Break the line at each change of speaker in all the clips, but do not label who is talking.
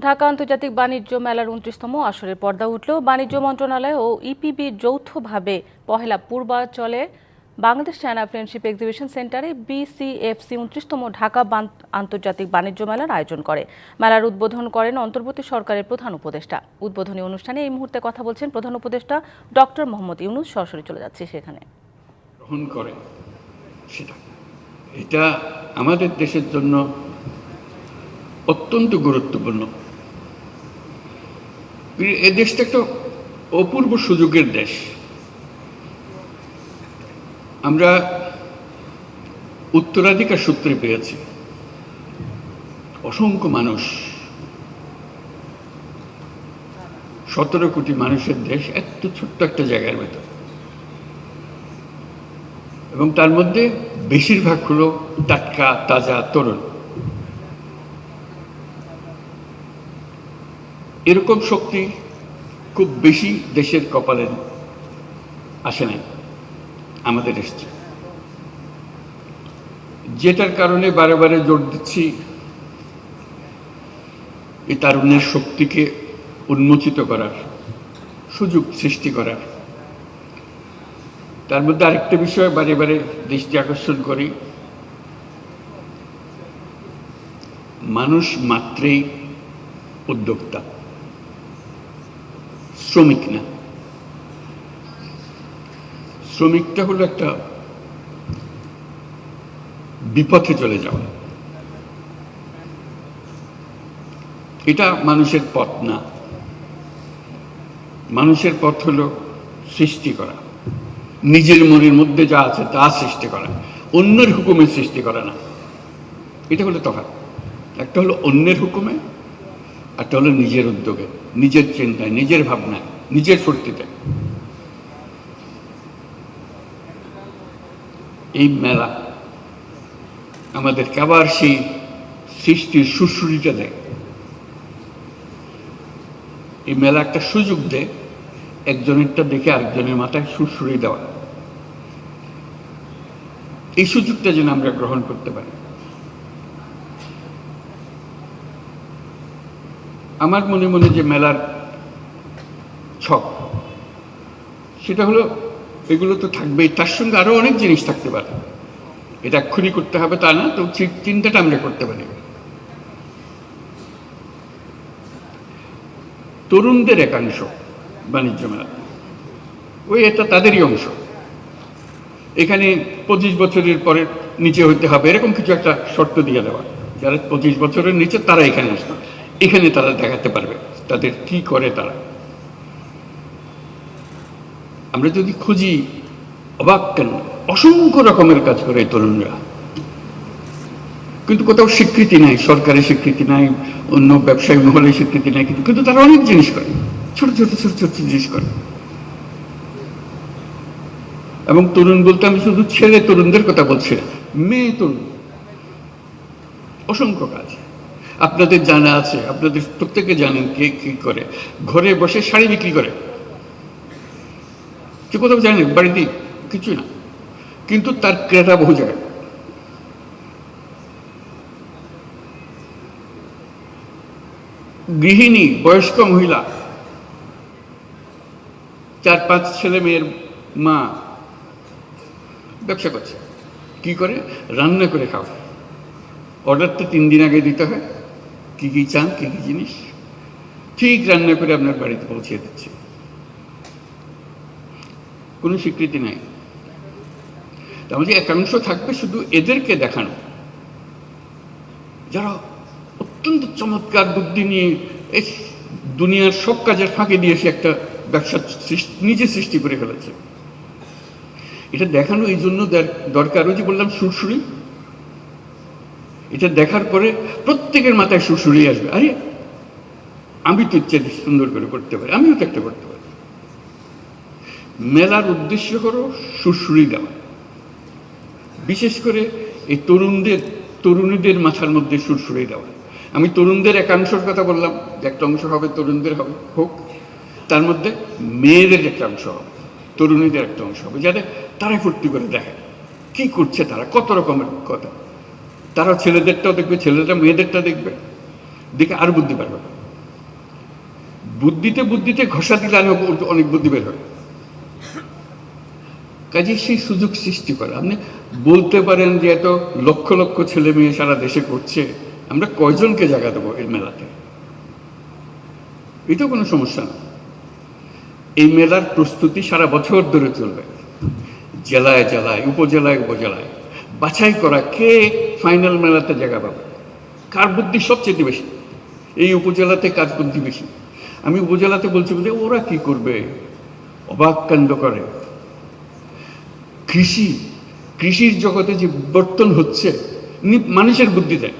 ঢাকা আন্তর্জাতিক বাণিজ্য মেলার উনত্রিশতম আসরের পর্দা উঠল বাণিজ্য মন্ত্রণালয় ও ইপিবি যৌথভাবে পহেলা পূর্বাচলে বাংলাদেশ চায়না ফ্রেন্ডশিপ এক্সিবিশন সেন্টারে বিসিএফসি উনত্রিশতম ঢাকা আন্তর্জাতিক বাণিজ্য মেলার আয়োজন করে। মেলার উদ্বোধন করেন অন্তর্বর্তী সরকারের প্রধান উপদেষ্টা। উদ্বোধনী অনুষ্ঠানে এই মুহূর্তে কথা বলছেন প্রধান উপদেষ্টা ডক্টর মোহাম্মদ ইউনুস। সরাসরি চলে যাচ্ছে সেখানে।
গ্রহণ করে। সেটা। এটা আমাদের দেশের জন্য অত্যন্ত গুরুত্বপূর্ণ। এই দেশটা একটা অপূর্ব সুযোগের দেশ। আমরা উত্তরাধিকার সূত্রে পেয়েছি। অসংখ্য মানুষ, সতেরো কোটি মানুষের দেশ এত ছোট্ট একটা জায়গার ভেতর। এবং তার মধ্যে বেশিরভাগ হলো টাটকা, তাজা তরুণ এরকম শক্তি খুব বেশি দেশের কপালে আসে নাই, আমাদের এসছে যেটার কারণে বারে বারে জোর দিচ্ছি এই তারুণ্যের শক্তিকে উন্মোচিত করার, সুযোগ সৃষ্টি করার। তার মধ্যে আরেকটা বিষয় বারে বারে দৃষ্টি আকর্ষণ করি, মানুষ মাত্রেই উদ্যোক্তা। শ্রমিক না শ্রমিকটা হলো একটা বিপথে চলে যাওয়া। এটা মানুষের পথ না। মানুষের পথ হলো সৃষ্টি করা। নিজের মনের মধ্যে যা আছে তা সৃষ্টি করা। অন্যের হুকুমে সৃষ্টি করা না। এটা হলো তফাৎ। একটা হলো অন্যের হুকুমে একটা হলো নিজের উদ্যোগে, নিজের চিন্তায়, নিজের ভাবনায়, নিজের ফুর্তিতে। এই মেলা আমাদেরকে আবার সেই সৃষ্টির সুশ্রুতিটা দেয়। এই মেলা একটা সুযোগ দেয়, একজনেরটা দেখে আরেকজনের মাথায় সুরসুরি দেওয়া। এই সুযোগটা যেন আমরা গ্রহণ করতে পারি। আমার মনে মনে যে মেলার ছক সেটা হলো এগুলো তো থাকবেই। তার সঙ্গে আরও অনেক জিনিস থাকতে পারে। এটা এক্ষুনি করতে হবে, তা না, তো চিন্তাটা আমরা করতে পারি। তরুণদের একাংশ বাণিজ্য মেলা। ওই এটা তাদেরই অংশ। এখানে পঁচিশ বছরের পরে নিচে হইতে হবে, এরকম কিছু একটা শর্ত দিয়ে দেওয়া। যারা পঁচিশ বছরের নিচে, তারা এখানে আসবে এখানে তারা দেখাতে পারবে তাদের কি করে তারা। আমরা যদি খুঁজি, অবাক কেন? অসংখ্য রকমের কাজ করে তরুণরা। কিন্তু কোথাও স্বীকৃতি নাই, সরকারের স্বীকৃতি নাই, অন্য ব্যবসায়ী মহলের স্বীকৃতি নাই, কিন্তু কিন্তু তারা অনেক জিনিস করে। ছোট ছোট ছোট ছোট জিনিস করে। এবং তরুণ বলতে আমি শুধু ছেলে তরুণদের কথা বলছি মেয়ে তরুণ। অসংখ্য কাজ। আপনাদের জানা আছে, আপনাদের প্রত্যেকে জানেন কে কি করে। ঘরে বসে শাড়ি বিক্রি করে। কে কোথাও জানেন বাড়িতে কিছু না। কিন্তু তার ক্রেতা বহু জায়গায়। গৃহিণী, বয়স্ক মহিলা, চার পাঁচ ছেলে মেয়ের মা ব্যবসা করছে। কি করে? রান্না করে খাও অর্ডার তো তিন দিন আগে দিতে হয়। কি কি চান, কি কি জিনিস? ঠিক রান্না করে আপনার বাড়িতে পৌঁছে দিচ্ছে। কোনো স্বীকৃতি নাই। মধ্যে একাংশ থাকবে শুধু এদেরকে দেখানো। যারা অত্যন্ত চমৎকার বুদ্ধি নিয়ে এই দুনিয়ার সব কাজের ফাঁকে দিয়ে সে একটা ব্যবসা নিজে সৃষ্টি করে ফেলেছে। এটা দেখানো এই জন্য দরকার। ওই যে বললাম সুরসুরি এটা দেখার পরে প্রত্যেকের মাথায় সুরসুরি আসবে। আরে, আমি তো ইচ্ছে সুন্দর করে করতে পারি, আমিও তো একটা করতে পারি। মেলার উদ্দেশ্য হলো সুরসুরি দেওয়া। বিশেষ করে এই তরুণদের, তরুণীদের মাথার মধ্যে সুরসুরি দেওয়া। আমি তরুণদের একাংশের কথা বললাম, যে একটা অংশ হবে, তরুণদের হবে, হোক। তার মধ্যে মেয়েদের একটা অংশ হবে, তরুণীদের একটা অংশ হবে যাতে তারা ফুর্তি করে দেখে। কি করছে তারা? কত রকমের কথা। তারা ছেলেদেরটাও দেখবে, ছেলেরা মেয়েদেরটা দেখবে। দেখে আর বুদ্ধি পারবে বুদ্ধিতে বুদ্ধিতে ঘষা দিলে আরও অনেক বুদ্ধি বের হয় কাজে সেই সুযোগ সৃষ্টি করা। আপনি বলতে পারেন যে এত লক্ষ লক্ষ ছেলে মেয়ে সারা দেশে করছে, আমরা কয়জনকে জায়গা দেবো এই মেলাতে? এটা কোনো সমস্যা না। এই মেলার প্রস্তুতি সারা বছর ধরে চলবে। জেলায় জেলায়, উপজেলায় উপজেলায়। বাছাই করা কে ফাইনাল মেলাতে জায়গা পাবে। কার বুদ্ধি সবচেয়ে বেশি? এই উপজেলাতে কাজ বুদ্ধি বেশি? আমি উপজেলাতে বলছি যে ওরা কি করবে? অবাক কাণ্ড করে। কৃষি, কৃষির জগতে যে বিবর্তন হচ্ছে মানুষের বুদ্ধি দেয়।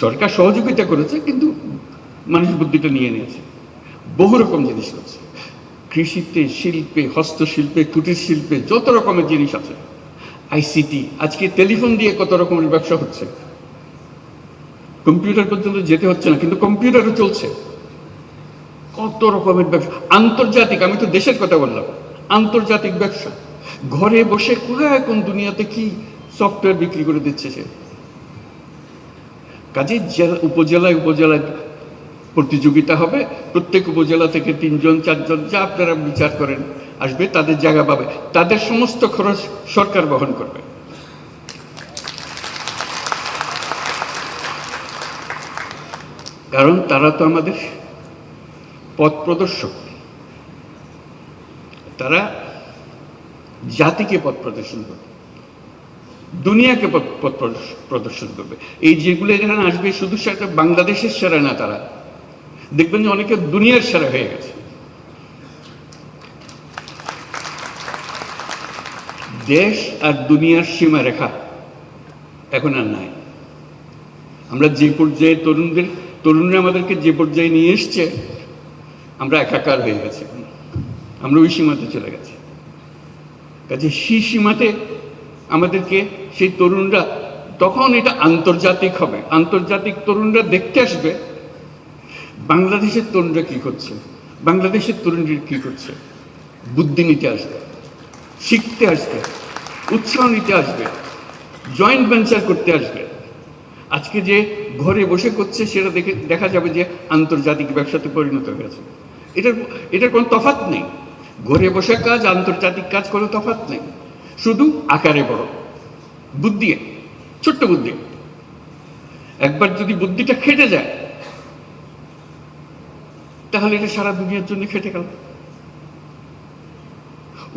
সরকার সহযোগিতা করেছে, কিন্তু মানুষ বুদ্ধিটা নিয়ে নিয়েছে। বহু রকম জিনিস করছে কৃষিতে শিল্পে, হস্তশিল্পে, কুটির শিল্পে, যত রকমের জিনিস আছে আইসিটি। আজকে টেলিফোন দিয়ে কত রকমের ব্যবসা হচ্ছে? কম্পিউটার পর্যন্ত যেতে হচ্ছে না, কিন্তু কম্পিউটারও চলছে। কত রকমের ব্যবসা। আন্তর্জাতিক, আমি তো দেশের কথা বললাম, আন্তর্জাতিক ব্যবসা। ঘরে বসে কোথায় কোন দুনিয়াতে কি সফটওয়্যার বিক্রি করে দিচ্ছে সে? কাজে জেলা, উপজেলায় উপজেলায় প্রতিযোগিতা হবে। প্রত্যেক উপজেলা থেকে তিনজন, চারজন, যা আপনারা বিচার করেন, আসবে, তাদের জায়গা পাবে। তাদের সমস্ত খরচ সরকার বহন করবে। কারণ তারা তো আমাদের পথ প্রদর্শক। তারা জাতিকে পথ প্রদর্শন করবে। দুনিয়াকে পথ পথ প্রদর্শ- প্রদর্শন করবে। এই যেগুলো এখানে আসবে, শুধু সেটা বাংলাদেশের সেরা না তারা দেখবেন যে অনেকে দুনিয়ার সেরা হয়ে গেছে। দেশ আর দুনিয়ার সীমারেখা এখন আর নাই। আমরা যে পর্যায়ে তরুণদের, তরুণরা আমাদেরকে যে পর্যায়ে নিয়ে এসছে, আমরা একাকার হয়ে গেছে। আমরা ওই সীমাতে চলে গেছি। কাজে সেই সীমাতে আমাদেরকে সেই তরুণরা, তখন এটা আন্তর্জাতিক হবে। আন্তর্জাতিক তরুণরা দেখতে আসবে বাংলাদেশের তরুণরা কি করছে? বাংলাদেশের তরুণরা কি করছে? বুদ্ধি নিতে আসবে, শিখতে আসবে, উৎসাহ নিতে আসবে জয়েন্ট ভেঞ্চার করতে আসবে। আজকে যে ঘরে বসে করছে, সেটা দেখে দেখা যাবে যে আন্তর্জাতিক ব্যবসাতে পরিণত হয়েছে। এটার এটার কোনো তফাৎ নেই। ঘরে বসে কাজ, আন্তর্জাতিক কাজ কোনো তফাৎ নেই। শুধু আকারে বড়। বুদ্ধি, ছোট্ট বুদ্ধি। একবার যদি বুদ্ধিটা খেটে যায় তাহলে এটা সারা দুনিয়ার জন্য খেটে গেল।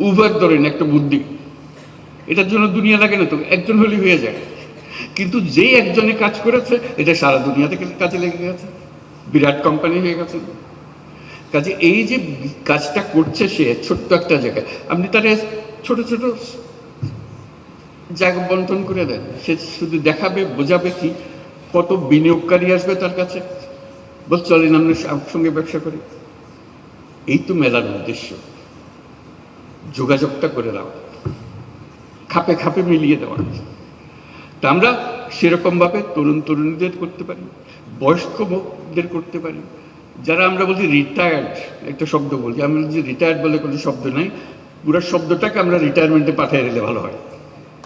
উবার ধরেন একটা বুদ্ধি। এটার জন্য দুনিয়া লাগে না তো একজন হলেই হয়ে যায়। কিন্তু যেই একজনে কাজ করেছে, এটা সারা দুনিয়া থেকে কাজে লেগে গেছে। বিরাট কোম্পানি হয়ে গেছে। কাজে এই যে কাজটা করছে সে, ছোট্ট একটা জায়গায়, আপনি তারে ছোট ছোট জায়গা বন্টন করে দেন। সে শুধু দেখাবে, বোঝাবে কি, কত বিনিয়োগকারী আসবে তার কাছে। বল চলেন আমরা সঙ্গে ব্যবসা করি। এই তো মেলার উদ্দেশ্য। যোগাযোগটা করে দেওয়া খাপে খাপে মিলিয়ে দেওয়া তা আমরা সেরকমভাবে তরুণ তরুণীদের করতে পারি বয়স্কদের করতে পারি। যারা আমরা বলছি রিটায়ার্ড একটা শব্দ বলি। আমরা যে রিটায়ার্ড বলে কোনো শব্দ নাই। পুরো শব্দটাকে আমরা রিটায়ারমেন্টে পাঠিয়ে দিলে ভালো হয়।